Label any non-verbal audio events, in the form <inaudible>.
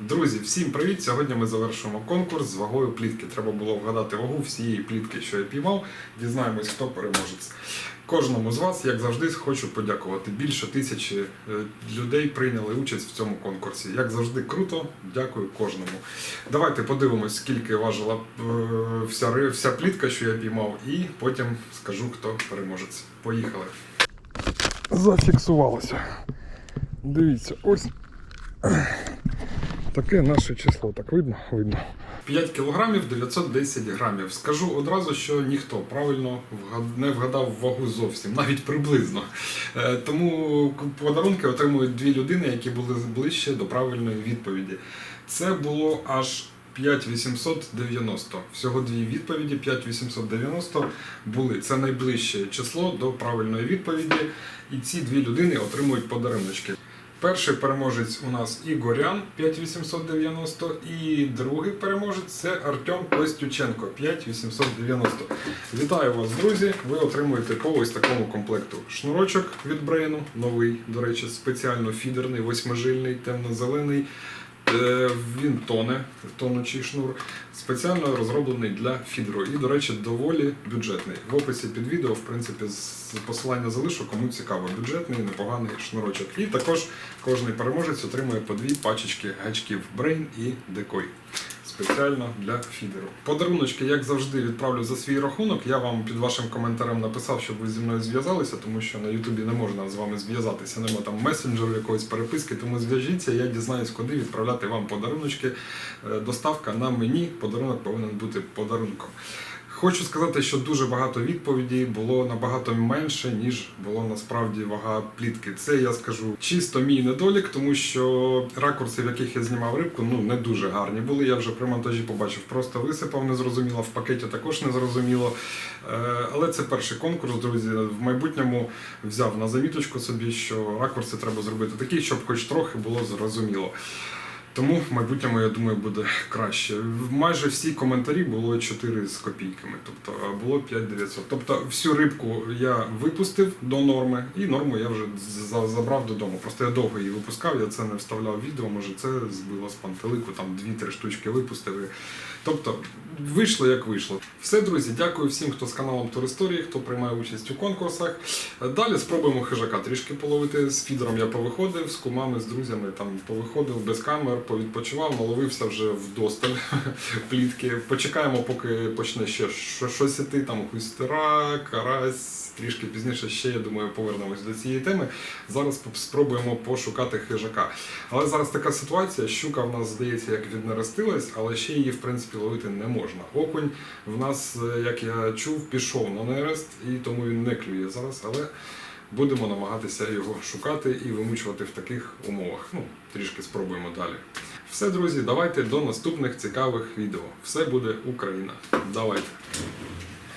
Друзі, всім привіт! Сьогодні ми завершуємо конкурс з вагою плітки. Треба було вгадати вагу всієї плітки, що я піймав. Дізнаємось, хто переможець. Кожному з вас, як завжди, хочу подякувати. Більше тисячі е, людей прийняли участь в цьому конкурсі. Як завжди, круто. Дякую кожному. Давайте подивимось, скільки важила е, вся, вся плітка, що я піймав, і потім скажу, хто переможець. Поїхали. Зафіксувалося. Дивіться, ось таке наше число. Так видно? Видно. 5 кілограмів 910 грамів. Скажу одразу, що ніхто правильно не вгадав вагу зовсім, навіть приблизно. Е, Тому подарунки отримують дві людини, які були ближче до правильної відповіді. Це було аж 5890. Всього дві відповіді. 5890 були. Це найближче число до правильної відповіді. І ці дві людини отримують подаруночки. Перший переможець у нас Ігорян 5890 і другий переможець це Артем Костюченко 5890. Вітаю вас, друзі! Ви отримуєте по ось такому комплекту. Шнурочок від Брейну, новий, до речі, спеціально фідерний, восьмижильний, темно-зелений. Е, Він тоне, тонучий шнур, спеціально розроблений для фідеру. І, до речі, доволі бюджетний. В описі під відео, в принципі, з посилання залишу, кому цікаво. Бюджетний, непоганий шнурочок. І також кожний переможець отримує по дві пачечки гачків Brain і Decoy. Спеціально для фідеру. Подаруночки, як завжди, відправлю за свій рахунок. Я вам під вашим коментарем написав, щоб ви зі мною зв'язалися, тому що на Ютубі не можна з вами зв'язатися. Нема там месенджеру якоїсь переписки, тому зв'яжіться, я дізнаюсь, куди відправляти вам подаруночки. Е, Доставка на мені, подарунок повинен бути подарунком. Хочу сказати, що дуже багато відповідей було набагато менше, ніж було насправді вага плітки. Це я скажу чисто мій недолік, тому що ракурси, в яких я знімав рибку, ну не дуже гарні були. Я вже при монтажі побачив, просто висипав незрозуміло, в пакеті також незрозуміло. Е, Але це перший конкурс, друзі. В майбутньому взяв на заміточку собі, що ракурси треба зробити такі, щоб хоч трохи було зрозуміло. Тому в майбутньому, я думаю, буде краще. Майже всі коментарі було 4 з копійками, тобто було 5900. Тобто всю рибку я випустив до норми, і норму я вже забрав додому. Просто я довго її випускав, я це не вставляв в відео, може це збило з пантелику, там 2-3 штучки випустив. Тобто вийшло як вийшло. Все, друзі, дякую всім, хто з каналом Туристорії, хто приймає участь у конкурсах. Далі спробуємо хижака трішки половити. З фідером я повиходив, з кумами, з друзями там повиходив без камер, повідпочивав, наловився вже вдосталь <laughs> плітки. Почекаємо, поки почне ще щось іти, там густера, карась. Трішки пізніше ще, я думаю, повернемось до цієї теми. Зараз спробуємо пошукати хижака. Але зараз така ситуація, щука в нас, здається, як віднерестилась, але ще її, в принципі, ловити не можна. Окунь в нас, е, як я чув, пішов на нерест, і тому він не клює зараз, але будемо намагатися його шукати і вимучувати в таких умовах. Ну, трішки спробуємо далі. Все, друзі, давайте до наступних цікавих відео. Все буде Україна. Давайте.